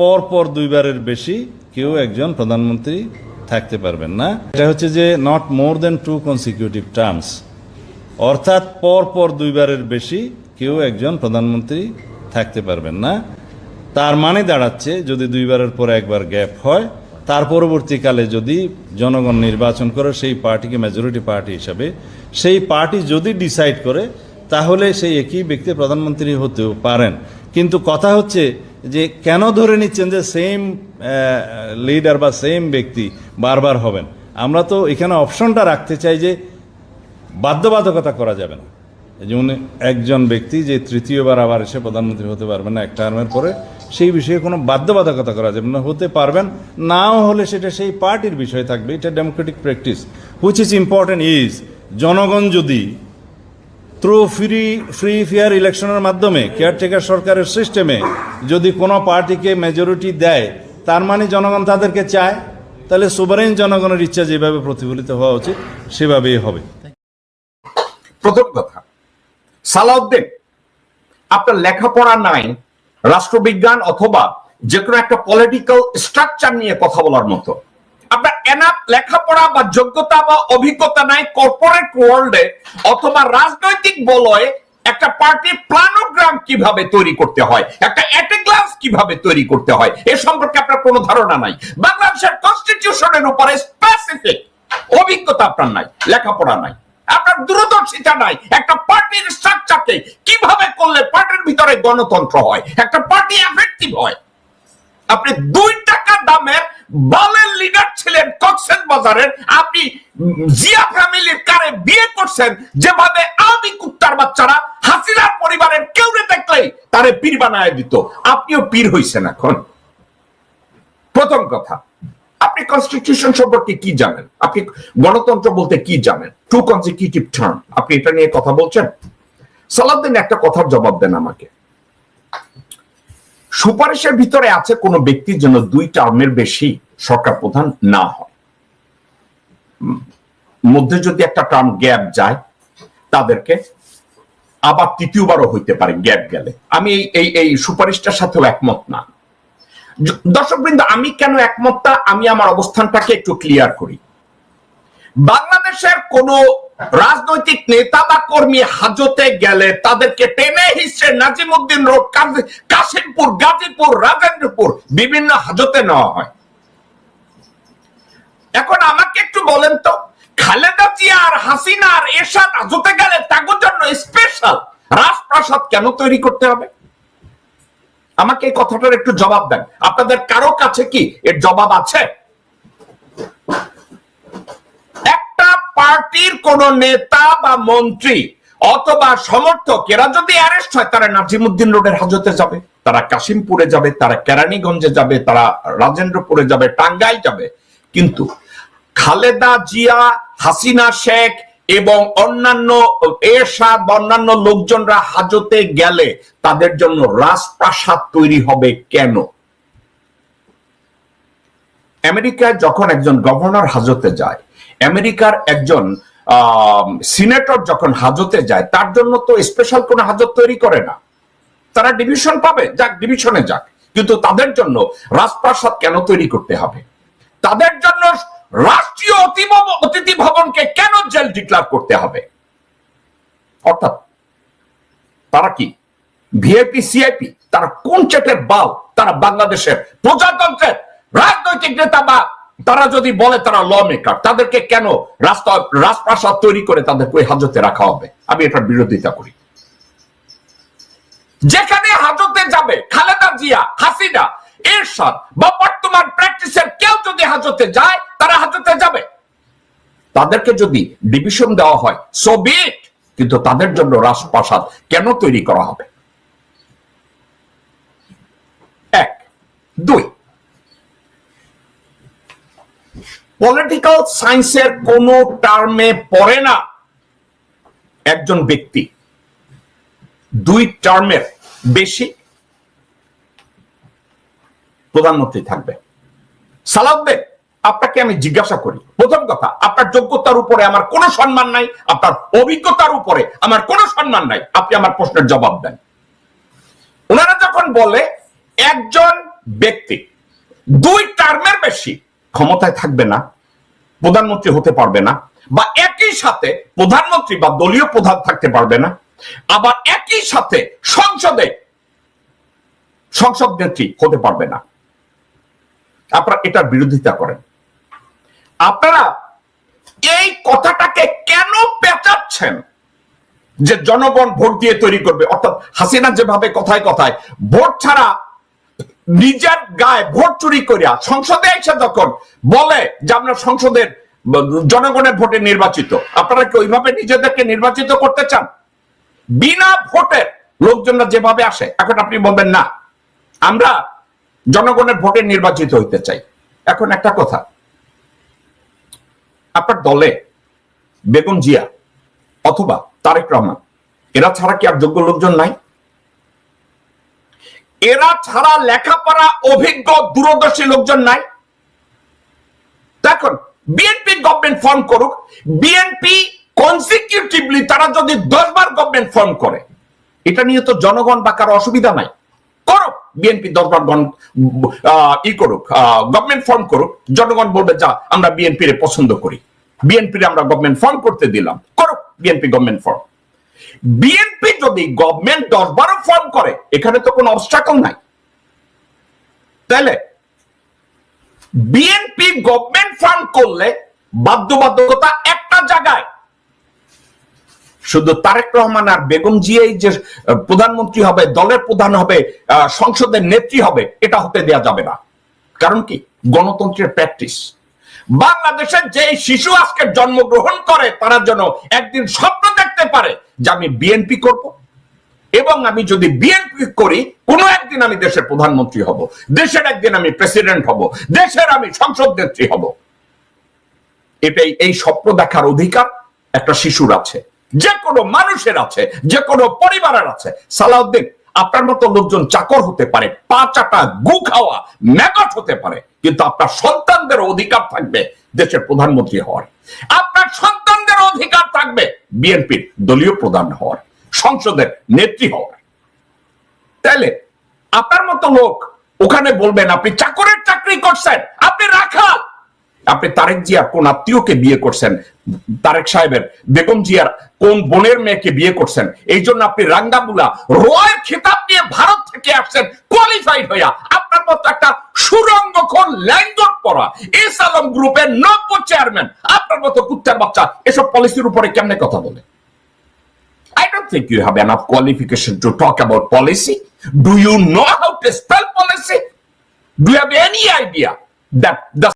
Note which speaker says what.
Speaker 1: পর পর দুইবারের বেশি কেউ একজন প্রধানমন্ত্রী থাকতে পারবেন না। এটা হচ্ছে যে not more than two consecutive terms অর্থাৎ পর পর দুইবারের বেশি কেউ একজন প্রধানমন্ত্রী থাকতে পারবেন না। তার মানে দাঁড়াচ্ছে, যদি দুইবারের পর একবার গ্যাপ হয়, তার পরবর্তীকালে যদি জনগণ নির্বাচন করে, সেই পার্টিকে মেজরিটি পার্টি হিসাবে, সেই পার্টি যদি ডিসাইড করে, তাহলে সেই একই ব্যক্তি প্রধানমন্ত্রী হতেও পারেন। কিন্তু কথা হচ্ছে যে কেন ধরে নিচ্ছেন যে সেম লিডার বা সেম ব্যক্তি বারবার হবেন? আমরা তো এখানে অপশনটা রাখতে চাই যে বাধ্যবাধকতা করা যাবে না। যেমন একজন ব্যক্তি যে তৃতীয়বার আবার এসে প্রধানমন্ত্রী হতে পারবেন না, এক টার্মের পরে সেই বিষয়ে কোনো বাধ্যবাধকতা করা যাবে না। হতে পারবেন, নাও হলে সেটা সেই পার্টির বিষয় থাকবে। এটা democratic practice which is important is জনগণ যদি থ্রু ফ্রি ফ্রি ফেয়ার ইলেকশনের মাধ্যমে কেয়ারটেকার সরকারের সিস্টেমে যদি কোনো পার্টিকে মেজরিটি দেয়, তার মানে জনগণ তাদেরকে চায়, তাহলে সুবারেন জনগণের ইচ্ছা যেভাবে প্রতিফলিত হওয়া উচিত, সেভাবেই হবে।
Speaker 2: প্রথম কথা, সালাউদ্দিন, আপনার লেখাপড়া নাই, রাষ্ট্রবিজ্ঞান অথবা যে কোনো একটা পলিটিক্যাল স্ট্রাকচার নিয়ে কথা বলার মতো। আপনার এনাফ লেখাপড়া বা যোগ্যতা বা অভিজ্ঞতা নাই কর্পোরেট ওয়ার্ল্ডে অথবা রাজনৈতিক বলয়ে একটা পার্টির প্ল্যানোগ্রাম কীভাবে তৈরি করতে হয়, একটা অ্যাটেগ্লাস কীভাবে তৈরি করতে হয়, এ সম্পর্কে আপনার কোনো ধারণা নাই। বাংলাদেশের কনস্টিটিউশনের উপরে স্পেসিফিক অভিজ্ঞতা আপনার নাই, লেখাপড়া নাই। আপনার দূরদর্শিতা নাই, একটা পার্টির স্ট্রাকচারকে কীভাবে করলে পার্টির ভিতরে গণতন্ত্র হয়, একটা পার্টি এফেক্টিভ হয়। আপনি দুই টাকা দামের বালের লিডার ছিলেন কক্সেস বাজারের। আপনি জিয়া ফ্যামিলির কারে বিয়ে করছেন, যেভাবে আমি কুত্তার বাচ্চারা হাসিনার পরিবারের কেউ দেখলেই তারে পীর বানায় দিত। আপনিও পীর হইছেন এখন। প্রথম কথা, আপনি কনস্টিটিউশন সম্পর্কে কি জানেন? আপনি গণতন্ত্র বলতে কি জানেন? টু কনজিকিউটিভ টার্ম আপনি এটা নিয়ে কথা বলছেন? সালাদ্দিন একটা কথার জবাব দেন আমাকে। সুপারিশের ভিতরে আছে কোন ব্যক্তির জন্য দুই টার্মের বেশি সরকার প্রধান না হয়। মধ্যে যদি একটা টার্ম গ্যাপ যায়, তাদেরকে আবার তৃতীয়বারও হইতে পারে গ্যাপ গেলে। আমি এই এই সুপারিশটার সাথেও একমত না। দর্শকবৃন্দ, আমি কেন একমত আমি আমার অবস্থানটাকে একটু ক্লিয়ার করি। বাংলাদেশের কোন রাজনৈতিক নেতা বা কর্মী হাজতে গেলে তাদেরকে টেনে হিসেবে নাজিমুদ্দিন রোড কাশিমপুর, গাজীপুর, রাজেন্দ্রপুর বিভিন্ন হাজতে নেওয়া হয়। এখন আমাকে একটু বলেন তো, খালেদা জিয়া আর হাসিনা আর হাজতে গেলে তাদের জন্য স্পেশাল রাজপ্রাসাদ কেন তৈরি করতে হবে? আমাকে এই কথাটার একটু জবাব দেন। আপনাদের কারও কাছে কি এর জবাব আছে একটা পার্টির কোন নেতা বা মন্ত্রী অথবা সমর্থক, এরা যদি অ্যারেস্ট হয়, তারা নাজিমুদ্দিন রোডের হাজতে যাবে, তারা কাশিমপুরে যাবে, তারা কেরানীগঞ্জে যাবে, তারা রাজেন্দ্রপুরে যাবে, টাঙ্গাইল যাবে। কিন্তু খালেদা জিয়া, হাসিনা শেখ এবং অন্যান্য এরশাদ বা অন্যান্য লোকজনরা হাজতে গেলে তাদের জন্য রাজপ্রাসাদ তৈরি হবে কেন? আমেরিকায় যখন একজন গভর্নর হাজতে যায়, আমেরিকার একজন সিনেটর যখন হাজতে যায়, তার জন্য তো স্পেশাল কোন হাজত তৈরি করে না। তারা ডিভিশন পাবে, যাক ডিভিশনে যাক। কিন্তু তাদের জন্য রাজপ্রাসাদ কেন তৈরি করতে হবে? তাদের জন্য রাষ্ট্রীয় অতিথি ভবনকে কেন জেল ডিক্লার করতে হবে? অর্থাৎ, তারা কি? ভিআইপি সিআইপি তারা কোন চেটের বাল? তারা বাংলাদেশের প্রজাতন্ত্রের রাজনৈতিক নেতা বা তারা যদি বলে তারা ল মেকার তাদেরকে কেন রাস্তা, রাজপ্রাসাদ তৈরি করে তাদেরকে ওই হাজতে রাখা হবে? আমি এটার বিরোধিতা করি। যেখানে হাজতে যাবে খালেদা জিয়া, হাসিনা, এরশাদ বা বর্তমান প্র্যাকটিসের কেউ যদি হাজতে যায়, তারা হাজতে যাবে। তাদেরকে যদি ডিভিশন দেওয়া হয় সো কিন্তু তাদের জন্য রাজপ্রাসাদ কেন তৈরি করা হবে? এক। দুই। পলিটিক্যাল সায়েন্সের কোন টার্মে পড়ে না। একজন ব্যক্তি। দুই টার্মের বেশি প্রধানমন্ত্রী থাকবে। সালাউদ্দিন, আপনাকে আমি জিজ্ঞাসা করি, প্রথম কথা, আপনার যোগ্যতার উপরে আমার কোনো সম্মান নাই, আপনার অভিজ্ঞতার উপরে আমার কোনো সম্মান নাই, আপনি আমার প্রশ্নের জবাব দেন। ওনারা যখন বলে, একজন ব্যক্তি, দুই টার্মের বেশি ক্ষমতায় থাকবে না, প্রধানমন্ত্রী হতে পারবে না, বা একই সাথে প্রধানমন্ত্রী বা দলীয় প্রধান থাকতে পারবে না, আবার একই সাথে সংসদে সংসদ নেত্রী হতে পারবে না। আপনারা এটার বিরোধিতা করেন। আপনারা এই কথাটাকে কেন পেঁচাচ্ছেন? যে জনগণ ভোট দিয়ে তৈরি করবে, অর্থাৎ হাসিনা যেভাবে কথায় কথায়, ভোট ছাড়া নিজের গায়ে ভোট চুরি করিয়া সংসদে এসে যখন বলে যে আমরা সংসদের জনগণের ভোটে নির্বাচিত, আপনারা কি ওইভাবে নিজেদেরকে নির্বাচিত করতে চান? বিনা ভোটের লোকজনরা যেভাবে আসে, এখন আপনি বলবেন না, আমরা জনগণের ভোটে নির্বাচিত হইতে চাই। এখন একটা কথা, আপনার দলে বেগম জিয়া অথবা তারেক রহমান, এরা ছাড়া কি আর যোগ্য লোকজন নাই? এরা ছাড়া লেখাপড়া অভিজ্ঞ, দূরদর্শী লোকজন নাই। দেখুন বিএনপি গভর্নমেন্ট ফর্ম করুক। বিএনপি কনসিকিউটিভলি তারা যদি দশ বার গভর্নমেন্ট ফর্ম করে, এটা নিয়ে তো জনগণ বা কারও অসুবিধা নাই। করুক বিএনপি দরবার ই করুক গভর্নমেন্ট ফর্ম করুক। জনগণ বলবে, যা, আমরা বিএনপি পছন্দ করি। বিএনপি আমরা গভর্নমেন্ট ফর্ম করতে দিলাম। করুক বিএনপি গভর্নমেন্ট ফর্ম বিএনপি যদি গভর্নমেন্ট দশ বারো ফর্ম করে, এখানে তো কোনো অবস্ট্রাকল নাই। তাহলে বিএনপি গভর্নমেন্ট ফর্ম করলে বাধ্যবাধকতা একটা জায়গায়। শুধু তারেক রহমান আর বেগম জিয়াই যে প্রধানমন্ত্রী হবে, দলের প্রধান হবে সংসদের নেত্রী হবে, এটা হতে দেয়া যাবে না। কারণ কি? গণতন্ত্রের প্র্যাকটিস বাংলাদেশের যে শিশু আজকে জন্মগ্রহণ করে, তারা যেন একদিন স্বপ্ন পারে যে আমি বিএনপি করব এবং আমি যদি বিএনপি করি, কোন একদিন আমি দেশের প্রধানমন্ত্রী হব, দেশের একদিন আমি প্রেসিডেন্ট হব, দেশের আমি সংসদ নেত্রী হব। এটাই এই স্বপ্ন দেখার অধিকার একটা শিশুর আছে, যে কোনো মানুষের আছে, যে কোনো পরিবারের আছে। সালাউদ্দিন, আপনার মতো লোকজন চাকর হতে পারে, পা চাটা গু খাওয়া ম্যাগট হতে পারে, কিন্তু আপনার সন্তানদের অধিকার থাকবে দেশের প্রধানমন্ত্রী হওয়ার। অধিকার থাকবে। বিএনপির দলীয় প্রধান হওয়ার, সংসদের নেত্রী হওয়ার। তাইলে আপনার মতো লোক ওখানে বলবেন, আপনি চাকরের চাকরি করছেন, আপনি রাখাল। আপনি তারেক জিয়ার কোন আত্মীয়কে বিয়ে করছেন, তারেক সাহেবের বেগম জিয়ার কোন বোনের মেয়েকে বিয়ে করছেন, এই জন্য আপনি রাঙ্গাবুলা রয়ের খেতাব নিয়ে ভারত থেকে আসছেন কোয়ালিফাইড হইয়া আপনার মতো একটা সুরঙ্গক্ষণ ল্যাঙ্গট পড়া এস আলম গ্রুপের নব্য চেয়ারম্যান আপনার মতো কুত্তার বাচ্চা এসব পলিসির উপরে কেমনে কথা বলে I don't think you have enough qualification to talk about policy. Do you know how to spell policy? Do you have any idea that the